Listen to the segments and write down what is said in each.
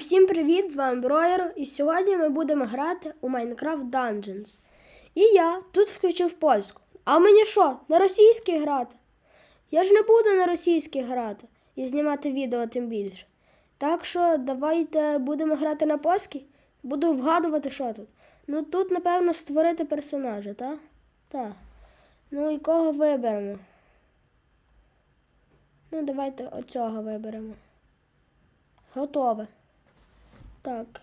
всім привіт! З вами Броєр, і сьогодні ми будемо грати у Minecraft Dungeons. І я тут включив польську. А мені що, на російській грати? Я ж не буду на російській грати і знімати відео тим більше. Так що давайте будемо грати на польській. Буду вгадувати, що тут. Ну тут, напевно, створити персонажа, так? Так. Ну і кого виберемо? Ну, давайте оцього виберемо. Готове. Так.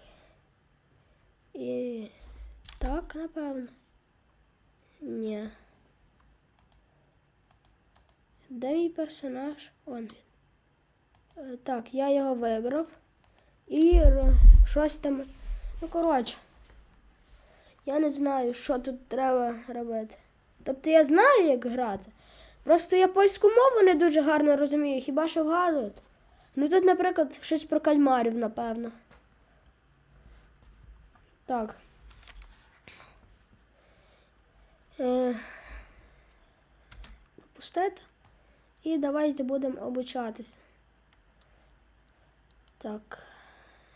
І так, напевно. Ні. Де мій персонаж? Он. Е, Так, я його вибрав. І щось там. Ну, коротше. Я не знаю, що тут треба робити. Тобто я знаю, як грати. Просто я польську мову не дуже гарно розумію, хіба що вгадувати. Ну тут, наприклад, щось про кальмарів, напевно. Так. Е, Пустити. І давайте будемо обучатися. Так.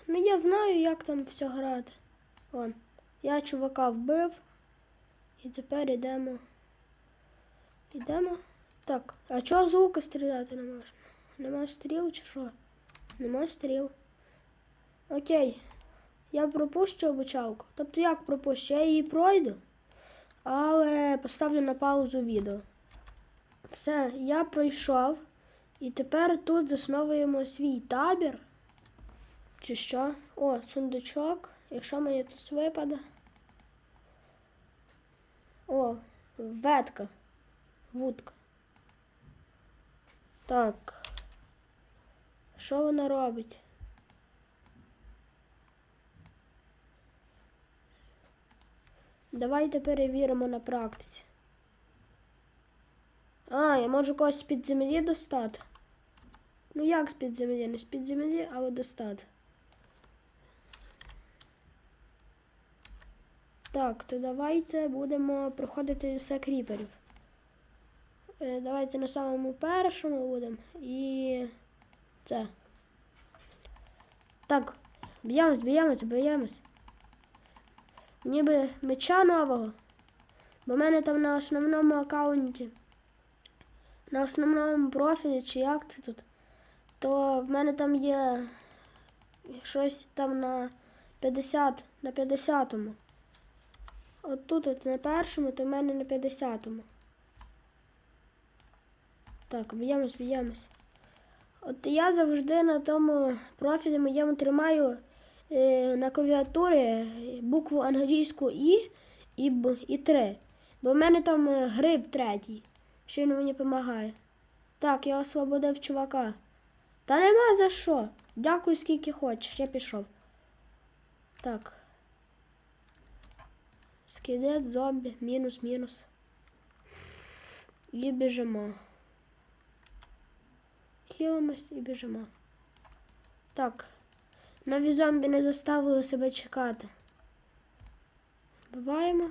Ну я знаю, як там все грати. Вон. Я чувака вбив. І тепер йдемо. Йдемо. Так, а чого з лука стріляти не можна? Нема стріл чи що? Нема стріл. Окей. Я пропущу обучалку. Тобто як пропущу? Я її пройду, але поставлю на паузу відео. Все, я пройшов. І тепер тут засновуємо свій табір. Чи що? О, сундучок. Якщо мені тут випаде. О, ветка. Вудка. Так. Що вона робить? Давайте перевіримо на практиці. А, я можу когось з-під землі достати. Ну як з-під землі? Не з-під землі, але достати. Так, то давайте будемо проходити все кріперів. Е, Давайте на самому першому будемо. І це. Так, б'ємось, б'ємось, б'ємось. Ніби меча нового. Бо в мене там на основному аккаунті. На основному профілі, чи як це тут, то в мене там є щось там на 50, на 50-му. От тут от на першому, то в мене на 50-му. Так, б'ємось, б'ємось. От я завжди на тому профілі моєму тримаю на клавіатурі букву англійську І і і 3. Бо в мене там е, гриб третій, що він мені допомагає. Так, я освободив чувака. Та нема за що. Дякую, скільки хочеш, я пішов. Так. Скелет, зомбі, мінус, мінус. І біжимо. Хілимось і біжимо. Так. Нові зомбі не заставили себе чекати. Буваємо.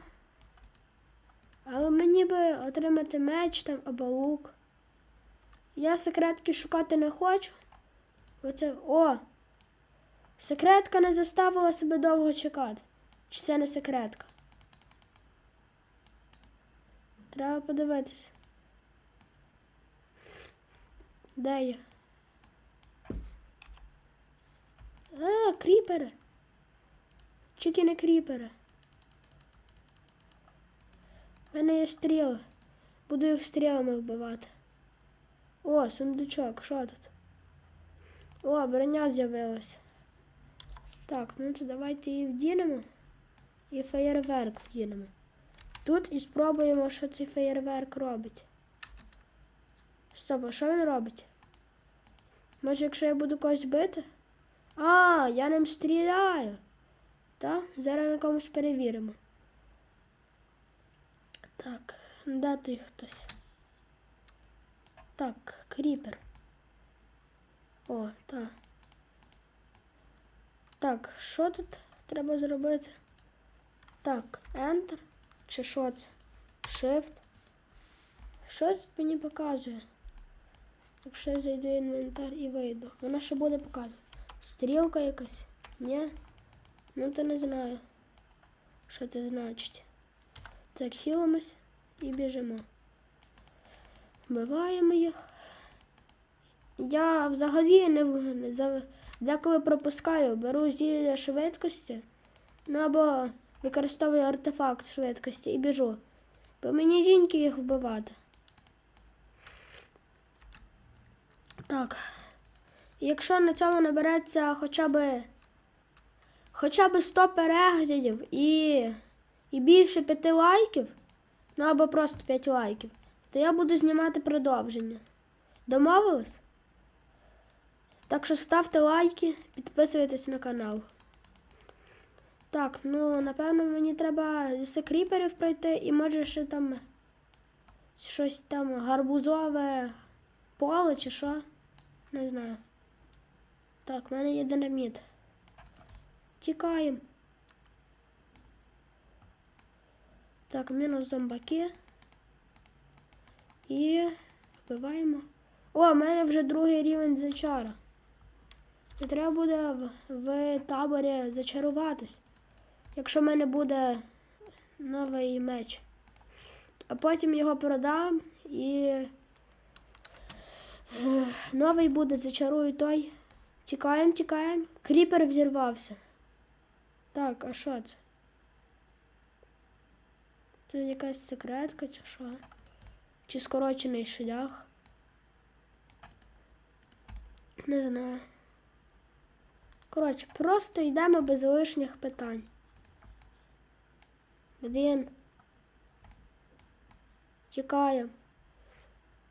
Але мені би отримати меч там або лук. Я секретки шукати не хочу. Оце. О! Секретка не заставила себе довго чекати. Чи це не секретка? Треба подивитися. Де я? А, кріпери. Чики не кріпери. У мене є стріли. Буду їх стрілами вбивати. О, сундучок, що тут? О, броня з'явилася. Так, ну то давайте її вдінемо. І феєрверк вдінемо. Тут і спробуємо, що цей феєрверк робить. Стоп, а що він робить? Може, якщо я буду когось бити? А, я ним стріляю. Так, зараз на комусь перевіримо. Так, де той хтось? Так, кріпер. О, так. Так, що тут треба зробити? Так, Enter. Чи що це? Shift. Що тут мені показує? Якщо я зайду в інвентар і вийду, вона ще буде показувати. Стрілка якась. Ні? Ну то не знаю, що це значить. Так, хілимось і біжимо. Вбиваємо їх. Я взагалі не, деколи пропускаю, беру зілля швидкості, ну або використовую артефакт швидкості і біжу. Бо мені жінки їх вбивати. Так. Якщо на цьому набереться хоча б хоча б 100 переглядів і, і більше 5 лайків, ну або просто 5 лайків, то я буду знімати продовження. Домовились? Так що ставте лайки, підписуйтесь на канал. Так, ну напевно мені треба з кріперів пройти і може ще там щось там гарбузове поле чи що. Не знаю. Так, в мене є динаміт. Тікаємо. Так, мінус зомбаки. І вбиваємо. О, в мене вже другий рівень зачара. І треба буде в, в таборі зачаруватись. Якщо в мене буде новий меч. А потім його продам і е, новий буде, зачарую той. Тікаємо, тікаємо. Кріпер взірвався. Так, а що це? Це якась секретка чи що? Чи скорочений шлях? Не знаю. Коротше, просто йдемо без лишніх питань. Блін. Тікаємо.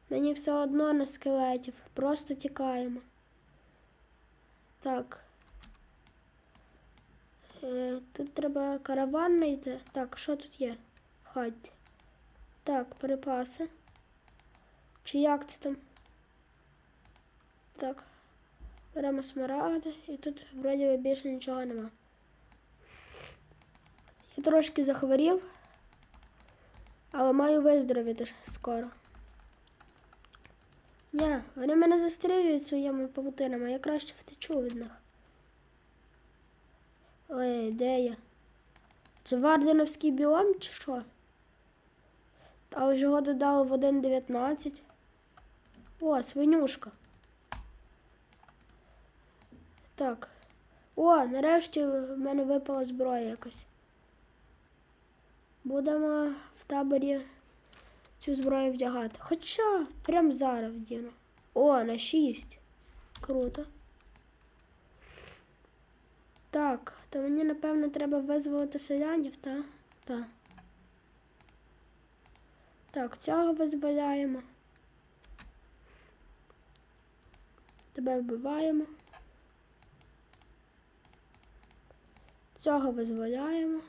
Мені все одно на скелетів. Просто тікаємо. Так. Е, тут треба караван знайти. Так, що тут є? в? Так, припаси. Чи як це там? Так. Беремо смарагди і тут вроді більше нічого нема. Я трошки захворів, але маю виздоровіти скоро. Ні, вони мене застрілюють своїми павутинами, я краще втечу від них. Ой, де я? Це Варденовський біом чи що? Але ж його додали в 1.19. О, свинюшка. Так. О, нарешті в мене випала зброя якась. Будемо в таборі цю зброю вдягати. Хоча прям зараз вдіну. О, на 6. Круто. Так, то мені напевно треба визволити селянів, та? Так. Так, цього визволяємо. Тебе вбиваємо. Цього визволяємо.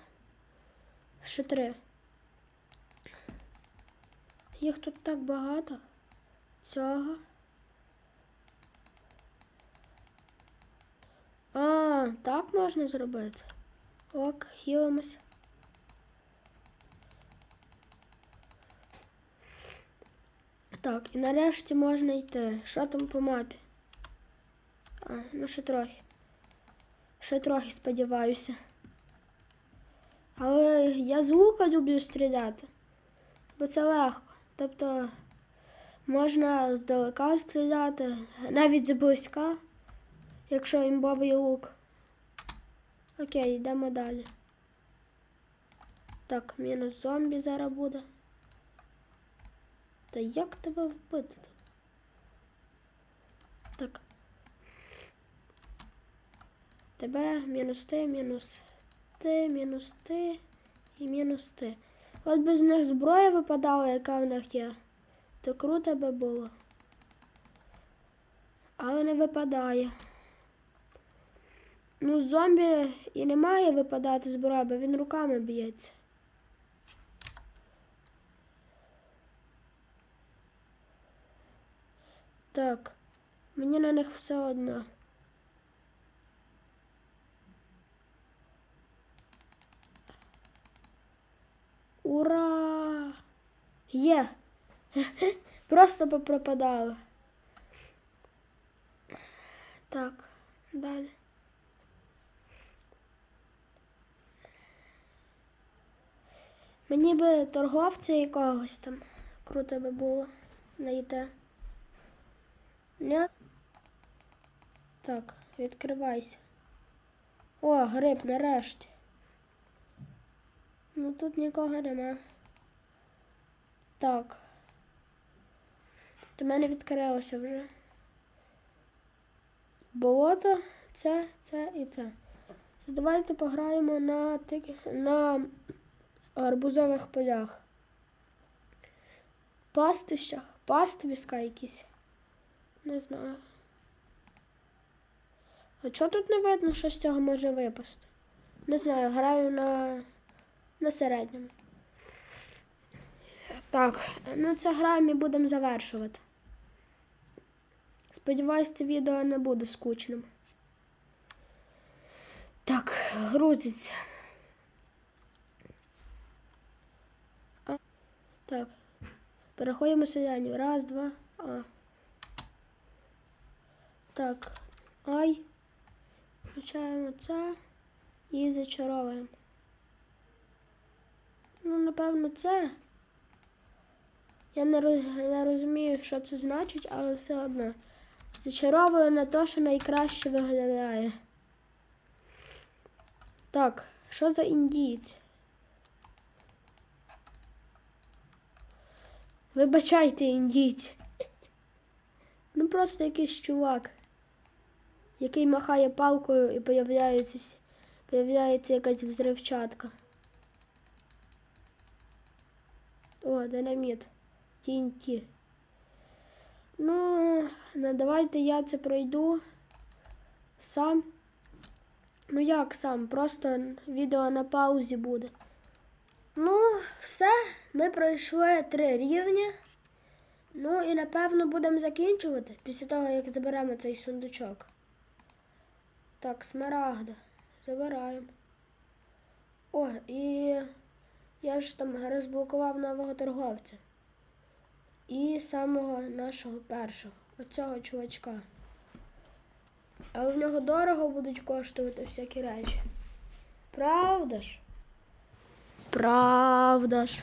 Ще три. Їх тут так багато. Цього. А, так можна зробити. Ок, хілимось. Так, і нарешті можна йти. Що там по мапі? А, ну ще трохи. Ще трохи сподіваюся. Але я з лука люблю стріляти, бо це легко. Тобто можна здалека стріляти, навіть зблизька, якщо імбовий лук. Окей, йдемо далі. Так, мінус зомбі зараз буде. Та як тебе вбити? Так. Тебе мінус ти, мінус ти, мінус ти і мінус ти. От без них зброя випадала, яка в них є. То круто би було. Але не випадає. Ну, зомбі і не має випадати зброя, бо він руками б'ється. Так, мені на них все одно. Ура! Є! Просто попропадало. Так, далі. Мені би торговця якогось там круто би було знайти. Ні? Так, відкривайся. О, гриб нарешті. Ну тут нікого нема. Так. До мене відкрилося вже. Болото, це, це і це. Давайте пограємо на, на арбузових полях. Пастищах, пастовіска якісь. Не знаю. А чого тут не видно, що з цього може випасти? Не знаю, граю на, на середньому. Так, ну це гра ми будемо завершувати. Сподіваюсь, це відео не буде скучним. Так, грузиться. А, так. Переходимо селянів. Раз, два. А. Так. Ай. Включаємо це і зачаровуємо. Напевно, це. Я не, роз, не розумію, що це значить, але все одно. Зачаровую на те, що найкраще виглядає. Так, що за індієць? Вибачайте, індійці. Ну просто якийсь чувак, який махає палкою і появляється, появляється якась взривчатка. О, динаміт. TNT. Ну, ну, давайте я це пройду сам. Ну як сам? Просто відео на паузі буде. Ну, все, ми пройшли три рівні. Ну і напевно будемо закінчувати після того, як заберемо цей сундучок. Так, смарагда. Забираємо. О, і я ж там розблокував нового торговця. І самого нашого першого, оцього чувачка. Але в нього дорого будуть коштувати всякі речі. Правда ж? Правда ж.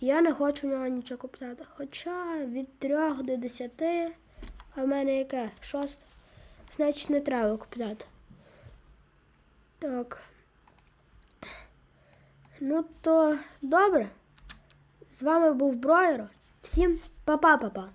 Я не хочу в нього нічого купляти. Хоча від 3 до 10, а в мене яке? Шосте. Значить, не треба купляти. Так. Ну то добре. З вами був Броєро. Всім па-па-па-па.